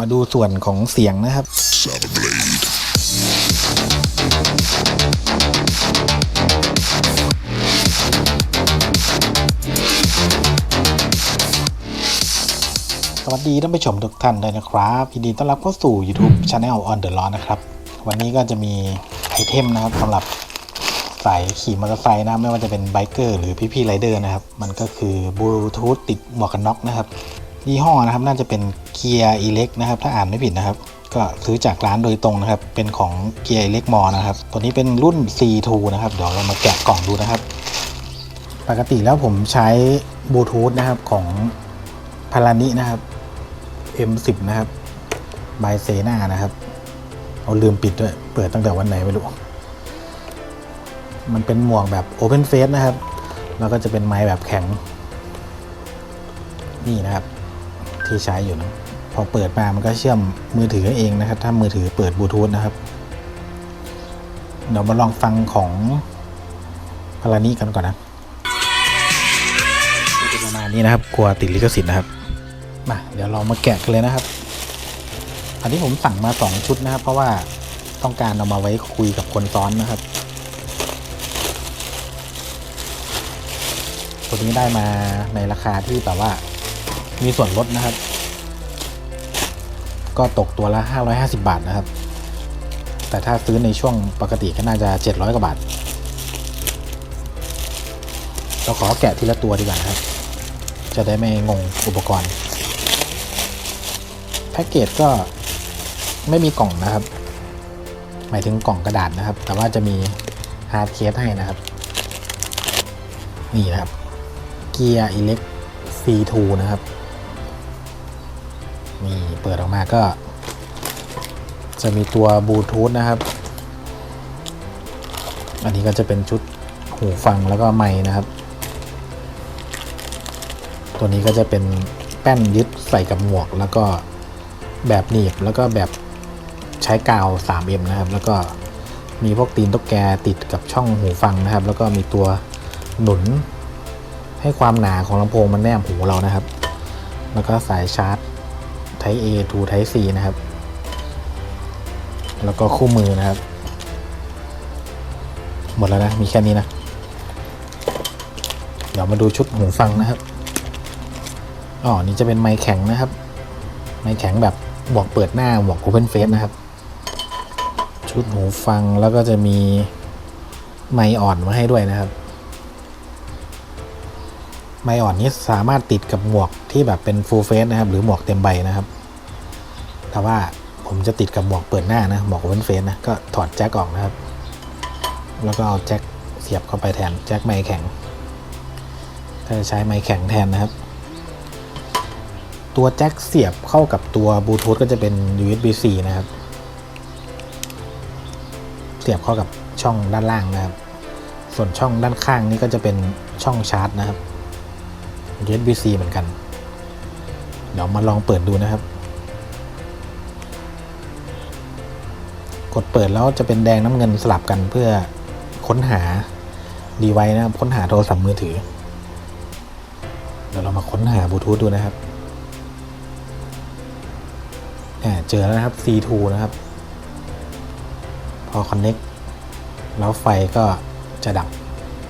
มาดูส่วนของเสียงนะครับ สวัสดีท่านผู้ชมทุกท่านเลยนะครับยินดีต้อนรับเข้าสู่ YouTube Channel on the Law นะครับ วันนี้ก็จะมีไอเทมนะครับสำหรับสายขี่มอเตอร์ไซค์นะไม่ว่าจะเป็นไบเกอร์หรือพี่ๆไรเดอร์นะครับ มันก็คือบลูทูธติดหมวกกันน็อกนะครับ ยี่ห้อนะครับน่าจะเป็นเกียร์อิเล็กนะครับถ้าอ่านไม่ผิดนะครับ ก็ซื้อจากร้านโดยตรงนะครับ เป็นของเกียร์อิเล็กมอนะครับตัวนี้เป็นรุ่น C2 นะครับเดี๋ยวเรามาแกะกล่องดูนะครับ ปกติแล้วผมใช้บลูทูธนะครับของพารานินะครับ M10 นะครับบายเซนานะครับ เอาลืมปิดด้วย เปิดตั้งแต่วันไหนไม่รู้ มันเป็นหมวกแบบ Open Face นะครับ แล้วก็จะเป็นไม้แบบแข็ง นี่นะครับ ที่ใช้อยู่นะพอเปิดมามันก็เชื่อมมือถือเองนะครับ ถ้ามือถือเปิดบลูทูธนะครับเดี๋ยวมาลองฟังของพารานิกันก่อนนะจะประมาณนี้นะครับกลัวติดลิขสิทธิ์นะครับมาเดี๋ยวเรามาแกะกันเลยนะครับ อันนี้ผมสั่งมา 2 ชุดนะครับ เพราะว่าต้องการเอามาไว้คุยกับคนซ้อนนะครับ ตัวนี้ได้มาในราคาที่แบบว่า มีส่วนลดนะครับ ก็ตกตัวละ 550 บาทนะครับ แต่ถ้าซื้อในช่วงปกติก็น่าจะ 700 กว่าบาท เราขอแกะทีละตัวดีกว่านะครับ จะได้ไม่งงอุปกรณ์ แพ็กเกจก็ไม่มีกล่องนะครับ หมายถึงกล่องกระดาษนะครับ แต่ว่าจะมีฮาร์ดเคสให้นะครับ นี่นะครับ เกียร์อิเล็ก C2 นะครับ นี่เปิดออกมาก็ จะมีตัวบลูทูธนะครับ อันนี้ก็จะเป็นชุดหูฟังแล้วก็ไมค์นะครับ ตัวนี้ก็จะเป็นแป้นยึดใส่กับหมวก แล้วก็แบบหนีบแล้วก็แบบใช้กาว 3M นะครับ แล้วก็มีพวกตีนตุ๊กแกติดกับช่องหูฟังนะครับ แล้วก็มีตัวหนุนให้ความหนาของลำโพงมันแนบหูเรานะครับ แล้วก็สายชาร์จ Type A to Type C นะครับ แล้วก็คู่มือนะครับ หมดแล้วนะ มีแค่นี้นะ เดี๋ยวมาดูชุดหูฟังนะครับ อ๋อ นี่จะเป็นไม้แข็งนะครับ ไม้แข็งแบบหมวกเปิดหน้าหมวก Open Face นะครับ ชุดหูฟังแล้วก็จะมีไม้อ่อนมาให้ด้วยนะครับไม้อ่อนนี้สามารถติดกับหมวกที่แบบเป็น full face นะครับ หรือหมวกเต็มใบนะครับ แต่ว่าผมจะติดกับหมวกเปิดหน้านะหมวก Open Face นะก็ถอดแจ็คออกนะครับ แล้วก็เอาแจ็คเสียบเข้าไปแทนแจ็คไม้แข็งถ้าจะใช้ไม้แข็งแทนนะครับ ตัวแจ็คเสียบเข้ากับตัวบลูทูธก็จะเป็น USB-C นะครับ เสียบเข้ากับช่องด้านล่างนะครับ ส่วนช่องด้านข้างนี้ก็จะเป็นช่องชาร์จนะครับ USB-C เหมือนกัน เดี๋ยวมาลองเปิดดูนะครับ กดเปิดแล้วจะเป็นแดงน้ำเงินสลับกันเพื่อค้นหาดีไว้นะครับค้นหาโทรศัพท์มือถือ เดี๋ยวเรามาค้นหาบลูทูธดูนะครับอ่าเจอแล้วนะครับ C2 นะครับ พอ Connect แล้วไฟก็จะดับ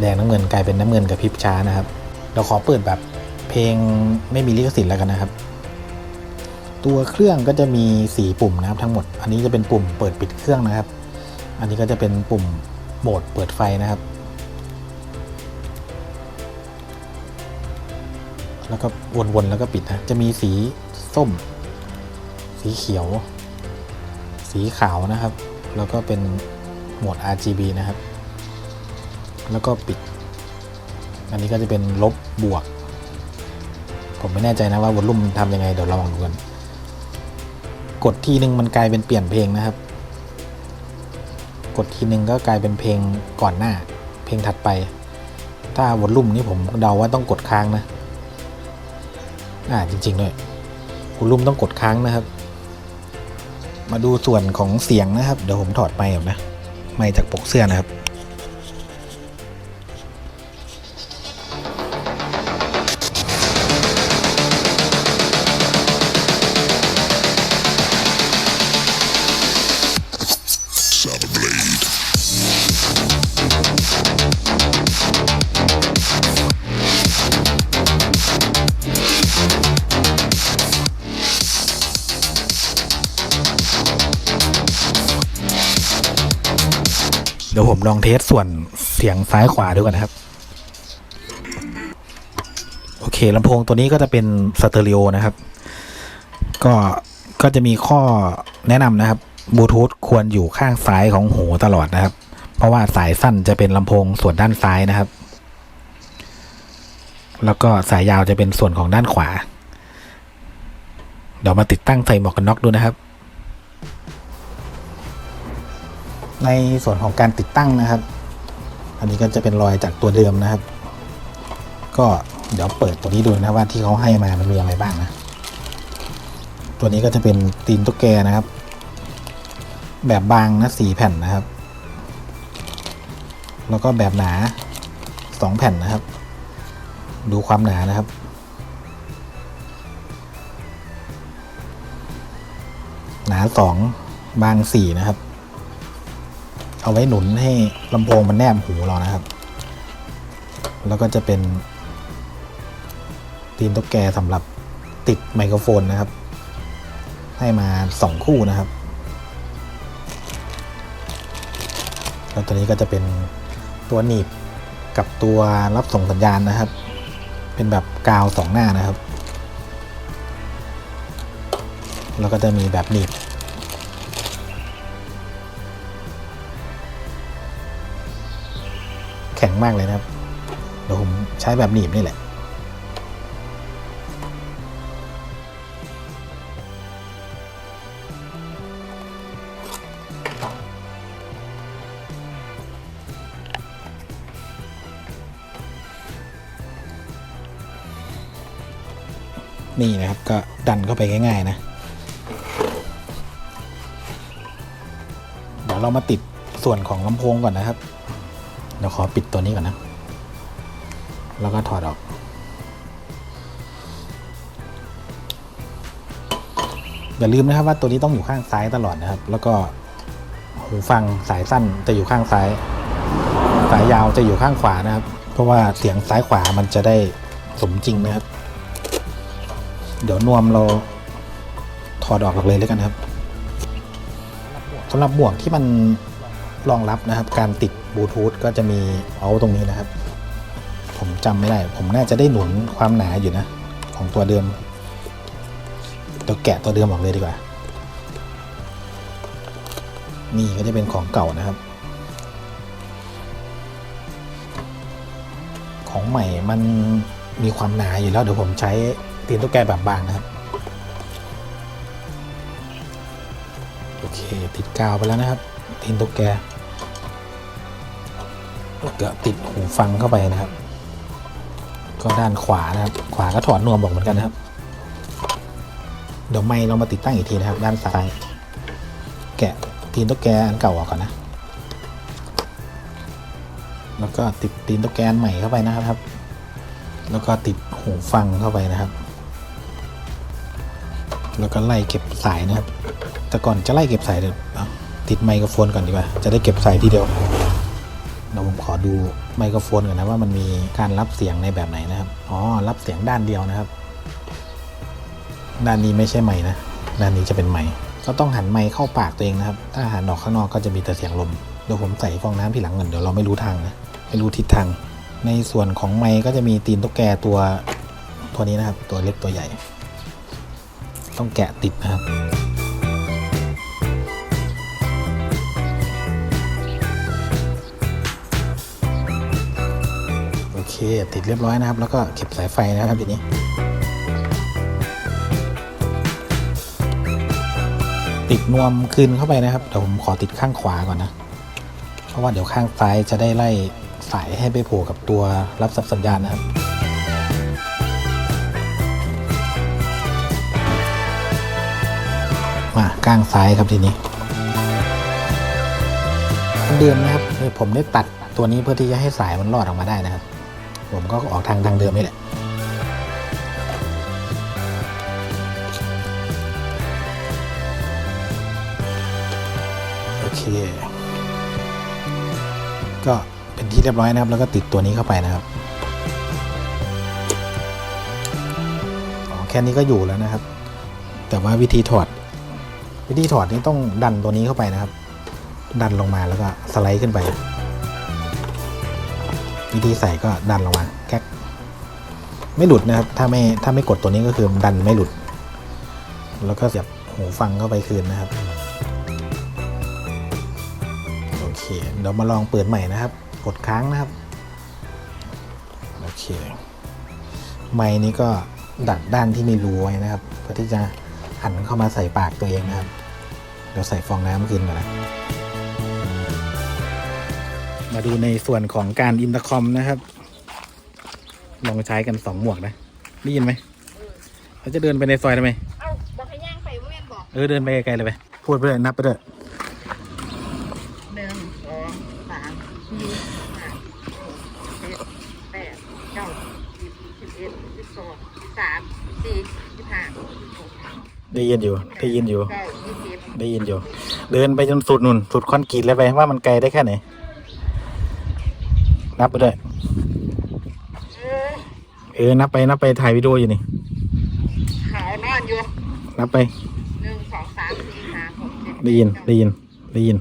แดงน้ำเงินกลายเป็นน้ำเงินกับพริบช้านะครับ เราขอเปิดแบบเพลงไม่มีลิขสิทธิ์แล้วกันนะครับ ตัวเครื่องก็จะมี 4 ปุ่มนะครับทั้งหมด อันนี้จะเป็นปุ่มเปิดปิดเครื่องนะครับ อันนี้ก็จะเป็นปุ่มโหมดเปิดไฟนะครับ แล้วก็วนๆแล้วก็ปิดนะ จะมีสีส้ม สีเขียว สีขาวนะครับ แล้วก็เป็นโหมด RGB นะครับ แล้วก็ปิด อันนี้ก็จะเป็นลบบวก ผมไม่แน่ใจนะว่าวอลลุ่มทำยังไงเดี๋ยวเราลองดูกัน กดทีนึงมันกลายเป็นเปลี่ยนเพลงนะครับ กดทีนึงก็กลายเป็นเพลงก่อนหน้า เพลงถัดไป ถ้าวอลลุ่มนี่ผมเดาว่าต้องกดค้างนะ อ่าจริงๆด้วยวอลลุ่มต้องกดค้างนะครับ มาดูส่วนของเสียงนะครับ เดี๋ยวผมถอดไมค์ออกนะ ไมค์จากปกเสื้อนะครับ เดี๋ยวผมลองเทสส่วนเสียงซ้ายขวาดูก่อนนะครับ โอเคลำโพงตัวนี้ก็จะเป็นสเตอริโอนะครับ ก็ก็จะมีข้อแนะนำนะครับบลูทูธควรอยู่ข้างซ้ายของหูตลอดนะครับ เพราะว่าสายสั้นจะเป็นลำโพงส่วนด้านซ้ายนะครับ แล้วก็สายยาวจะเป็นส่วนของด้านขวา เดี๋ยวมาติดตั้งใส่หมวกกันน็อกดูนะครับ ในส่วนของการติดตั้งนะครับ อันนี้ก็จะเป็นรอยจากตัวเดิมนะครับ ก็เดี๋ยวเปิดตัวนี้ดูนะว่าที่เขาให้มามันมีอะไรบ้างนะ ตัวนี้ก็จะเป็นตีนตุ๊กแกนะครับ แบบบางนะสี่แผ่นนะครับ แล้วก็แบบหนาสองแผ่นนะครับ ดูความหนานะครับหนาสองบางสี่นะครับ เอาไว้หนุนให้ลำโพงมันแนบหูเรานะครับ แล้วก็จะเป็นตีนตุ๊กแกสำหรับติดไมโครโฟนนะครับ ให้มาสองคู่นะครับ แล้วตัวนี้ก็จะเป็นตัวหนีบกับตัวรับส่งสัญญาณนะครับ เป็นแบบกาวสองหน้านะครับ แล้วก็จะมีแบบหนีบ ข็งมากเลยนะครับ เดี๋ยวผมใช้แบบหนีบนี่แหละ นี่นะครับก็ดันเข้าไปง่าย ๆ นะ เดี๋ยวเรามาติดส่วนของลำโพงก่อนนะครับ ดี๋ยวขอปิดตัวนี้ก่อนนะ แล้วก็ถอดออก อย่าลืมนะครับว่าตัวนี้ต้องอยู่ข้างซ้ายตลอดนะครับ แล้วก็หูฟังสายสั้นจะอยู่ข้างซ้าย สายยาวจะอยู่ข้างขวานะครับ เพราะว่าเสียงซ้ายขวามันจะได้สมจริงนะครับ เดี๋ยวนวมเราถอดออกเลยแล้วกันครับสำหรับหมวกที่มันรองรับนะครับ การติด บลูทูธก็จะมีเอาตรงนี้นะครับ ผมจำไม่ได้ ผมน่าจะได้หนุนความหนาอยู่นะ ของตัวเดิมเดี๋ยวแกะตัวเดิมออกเลยดีกว่า นี่ก็จะเป็นของเก่านะครับ ของใหม่มันมีความหนาอยู่แล้วเดี๋ยวผมใช้ตีนตุ๊กแกแบบบางนะครับ โอเคติดกาวไปแล้วนะครับตีนตุ๊กแก แล้วก็ติดหูฟังเข้าไปนะครับ ก็ด้านขวานะครับ ขวาก็ถอดนวมบอกเหมือนกันนะครับ เดี๋ยวไม่เรามาติดตั้งอีกทีนะครับ ด้านซ้าย แกะตีนตุ๊กแกอันเก่าออกก่อนนะ แล้วก็ติดตีนตุ๊กแกนใหม่เข้าไปนะครับ แล้วก็ติดหูฟังเข้าไปนะครับ แล้วก็ไล่เก็บสายนะครับ แต่ก่อนจะไล่เก็บสายเดี๋ยวติดไมโครโฟนก่อนดีกว่า จะได้เก็บสายทีเดียว ดูไมโครโฟนก่อนนะว่ามันมีการรับเสียงในแบบไหนนะครับ อ๋อ รับเสียงด้านเดียวนะครับ ด้านนี้ไม่ใช่ไม้นะ ด้านนี้จะเป็นไม้ก็ต้องหันไม้เข้าปากตัวเองนะครับ ถ้าหันออกข้างนอกก็จะมีแต่เสียงลม เดี๋ยวผมใส่ฟองน้ำที่หลังเงินเดี๋ยวเราไม่รู้ทางนะ ไม่รู้ทิศทาง ในส่วนของไม้ก็จะมีตีนตุ๊กแกตัวตัวนี้นะครับ ตัวเล็กตัวใหญ่ ต้องแกะติดนะครับ ติดเรียบร้อยนะครับ แล้วก็เก็บสายไฟนะครับทีนี้ติดนวมคืนเข้าไปนะครับเดี๋ยวผมขอติดข้างขวาก่อนนะ เพราะว่าเดี๋ยวข้างซ้ายจะได้ไล่สายให้ไปโผล่กับตัวรับสับสัญญาณนะครับมาก้างซ้ายครับทีนี้เดิมนะครับผมได้ตัดตัวนี้เพื่อที่จะให้สายมันรอดออกมาได้นะครับ ผมก็ออกทางทางเดิมนี่แหละโอเค ก็เป็นที่เรียบร้อยนะครับ แล้วก็ติดตัวนี้เข้าไปนะครับอ๋อแค่นี้ก็อยู่แล้วนะครับ แต่ว่าวิธีถอด วิธีถอดนี่ต้องดันตัวนี้เข้าไปนะครับ ดันลงมาแล้วก็สไลด์ขึ้นไป วิธีใส่ก็ดันลงมาแก๊กไม่หลุดนะครับ ถ้าไม่ถ้าไม่กดตัวนี้ก็คือดันไม่หลุด แล้วก็เสียบหูฟังเข้าไปคืนนะครับ โอเค เดี๋ยวมาลองเปิดใหม่นะครับ กดค้างนะครับ โอเค ไม้นี้ก็ดัดด้านที่มีรูไว้นะครับ เพื่อที่จะหันเข้ามาใส่ปากตัวเองนะครับ เดี๋ยวใส่ฟองน้ำคืนก่อนนะ มาดูในส่วนของการอินเตอร์คอมนะครับ ลองใช้กันสองหมวกนะได้ยินไหมเราจะเดินไปในซอยทำไมเอ้าบอกให้ย่างไปว่าแม่นบอก เออเดินไปไกลๆเลยไป พูดไปเลยนับไปเลยหนึ่งสองสามสี่ห้าหกเจ็ดแปดเก้าสิบสิบเอ็ดสิบสองสิบสามสิบสี่สิบห้าสิบหกได้ยินอยู่ ได้ยินอยู่เก้ายี่สิบได้ยินอยู่ เดินไปจนสุดนุ่น สุดคอนกรีตเลยไปว่ามันไกลได้แค่ไหน นับไปเลยเออเออ นับไป นับไป ถ่ายวิดีโออยู่นี่ ขาวนอนอยู่ นับไปหนึ่งสองสามสี่ห้าหกเจ็ดได้ยิน ได้ยิน ได้ยิน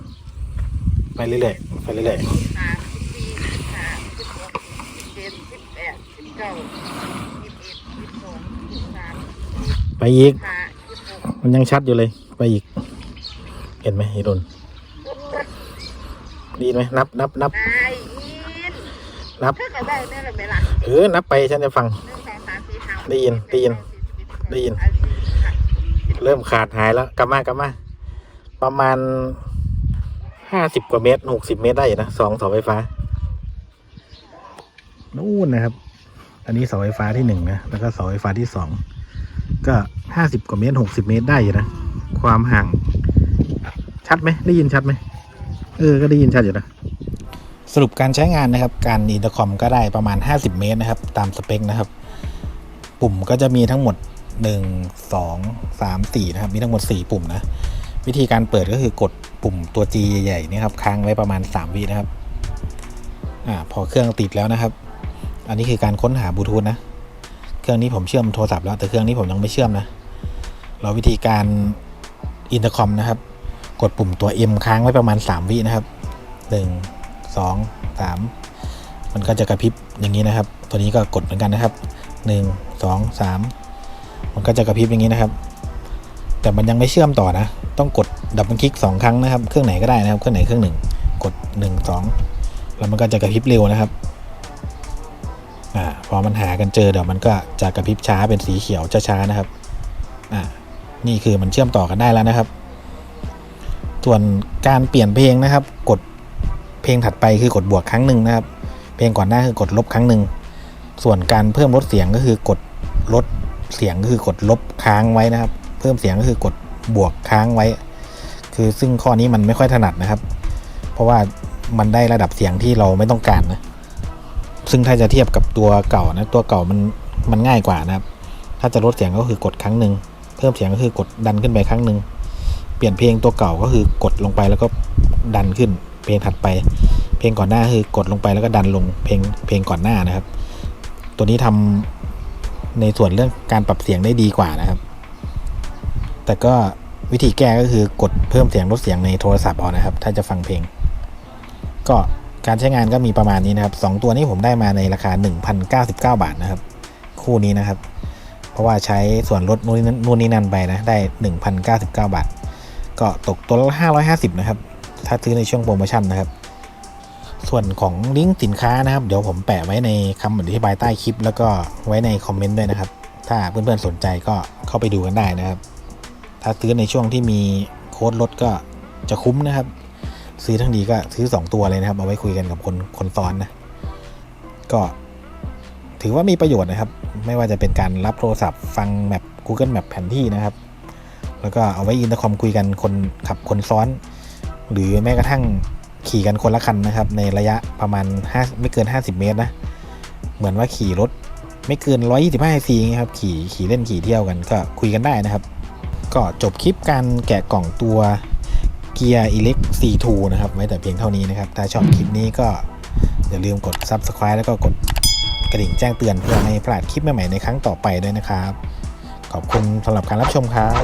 ไปเรื่อยๆ ไปเรื่อยสามสิบสี่สิบห้าสิบหกสิบเจ็ดสิบแปดสิบเก้าสิบเอ็ดสิบสองสิบสามๆไปอีก ห้าสิบหกมันยังชัดอยู่เลย ไปอีก เห็นไหมฮิรุนได้ยินไหมนับ นับ นับได้ยิน นับเพื่อก็ได้แม่ละไหมล่ะเออ นับไปฉันจะฟัง หนึ่งสองสามสี่ห้าได้ยินได้ยินได้ยิน เริ่มขาดหายแล้วกลับมากลับมา ประมาณห้าสิบกว่าเมตรหกสิบเมตรได้อยู่นะสองเสาไฟฟ้า นู่นนะครับ อันนี้เสาไฟฟ้าที่หนึ่งนะ แล้วก็เสาไฟฟ้าที่สอง ก็ห้าสิบกว่าเมตรหกสิบเมตรได้อยู่นะ ความห่าง ชัดไหม ได้ยินชัดไหม เออ ก็ได้ยินชัดอยู่นะ สรุปการใช้งานนะครับ การอินเตอร์คอมก็ได้ประมาณ 50 เมตรนะครับ ตามสเปคนะครับ ปุ่มก็จะมีทั้งหมด 1 2 3 4 นะครับ มีทั้งหมด 4 ปุ่มนะ วิธีการเปิดก็คือกดปุ่มตัว G ใหญ่ๆนี่ครับ ค้างไว้ประมาณ 3 วินะครับอ่าพอเครื่องติดแล้วนะครับ อันนี้คือการค้นหาบลูทูธนะ เครื่องนี้ผมเชื่อมโทรศัพท์แล้ว แต่เครื่องนี้ผมยังไม่เชื่อมนะ เราวิธีการอินเตอร์คอมนะครับ กดปุ่มตัว M ค้างไว้ประมาณ 3 วินะครับ 1 2 3 มันก็จะกระพริบอย่างนี้นะครับ ตัวนี้ก็กดเหมือนกันนะครับ 1 2 3 มันก็จะกระพริบอย่างนี้นะครับ แต่มันยังไม่เชื่อมต่อนะ ต้องกดดับเบิลคลิกสองครั้งนะครับ เครื่องไหนก็ได้นะครับ เครื่องไหนเครื่องหนึ่ง กดหนึ่งสองแล้วมันก็จะกระพริบเร็วนะครับอ่าพอมันหากันเจอเดี๋ยวมันก็จะกระพริบช้าเป็นสีเขียวช้าๆนะครับอ่านี่คือมันเชื่อมต่อกันได้แล้วนะครับ ส่วนการเปลี่ยนเพลงนะครับ กด ลงถัดไปคือกดบวกครั้งหนึ่งนะครับ เพลงก่อนหน้าคือกดลบครั้งหนึ่ง ส่วนการเพิ่มลดเสียงก็คือกดลดเสียงก็คือกดลบค้างไว้นะครับ เพิ่มเสียงก็คือกดบวกค้างไว้ คือซึ่งข้อนี้มันไม่ค่อยถนัดนะครับ เพราะว่ามันได้ระดับเสียงที่เราไม่ต้องการนะ ซึ่งถ้าจะเทียบกับตัวเก่านะตัวเก่ามันมันง่ายกว่านะครับ ถ้าจะลดเสียงก็คือกดครั้งหนึ่งเพิ่มเสียงก็คือกดดันขึ้นไปครั้งหนึ่งเปลี่ยนเพลงตัวเก่าก็คือกดลงไปแล้วก็ดันขึ้น เพลงถัดไป เพลงก่อนหน้าคือกดลงไปแล้วก็ดันลงเพลงเพลงก่อนหน้านะครับ ตัวนี้ทำในส่วนเรื่องการปรับเสียงได้ดีกว่านะครับ แต่ก็วิธีแก้ก็คือกดเพิ่มเสียงลดเสียงในโทรศัพท์เอานะครับ ถ้าจะฟังเพลง ก็การใช้งานก็มีประมาณนี้นะครับสองตัวนี้ผมได้มาในราคา 1,099 บาทนะครับ คู่นี้นะครับ เพราะว่าใช้ส่วนลดนู่นนนู่นนี่นั่นไปนะ ได้ 1,099 บาท ก็ตกตัวละ550 นะครับ ถ้าซื้อในช่วงโปรโมชั่นนะครับ ส่วนของลิงก์สินค้านะครับ เดี๋ยวผมแปะไว้ในคำอธิบายใต้คลิป แล้วก็ไว้ในคอมเมนต์ด้วยนะครับ ถ้าเพื่อนๆสนใจก็เข้าไปดูกันได้นะครับ ถ้าซื้อในช่วงที่มีโค้ดลดก็จะคุ้มนะครับ ซื้อทั้งดีก็ซื้อ 2 ตัวเลยนะครับ เอาไว้คุยกันกับคนคนซ้อนนะ ก็ถือว่ามีประโยชน์นะครับ ไม่ว่าจะเป็นการรับโทรศัพท์ฟังแมป Google Map แผนที่นะครับ แล้วก็เอาไว้อินเตอร์คอมคุยกันคนขับคนซ้อน หรือแม้กระทั่งขี่กันคนละคันนะครับ ในระยะประมาณ5ไม่เกิน 50 เมตรนะ เหมือนว่าขี่รถไม่เกิน 125ซีครับ ขี่ขี่เล่นขี่เที่ยวกันก็คุยกันได้นะครับ ก็จบคลิปการแกะกล่องตัวเกียร์อิเล็ก C2 นะครับ ไว้แต่เพียงเท่านี้นะครับ ถ้าชอบคลิปนี้ก็อย่าลืมกด Subscribe แล้วก็กดกระดิ่งแจ้งเตือนเพื่อไม่พลาดคลิปใหม่ๆในครั้งต่อไปด้วยนะครับ ขอบคุณสำหรับการรับชมครับ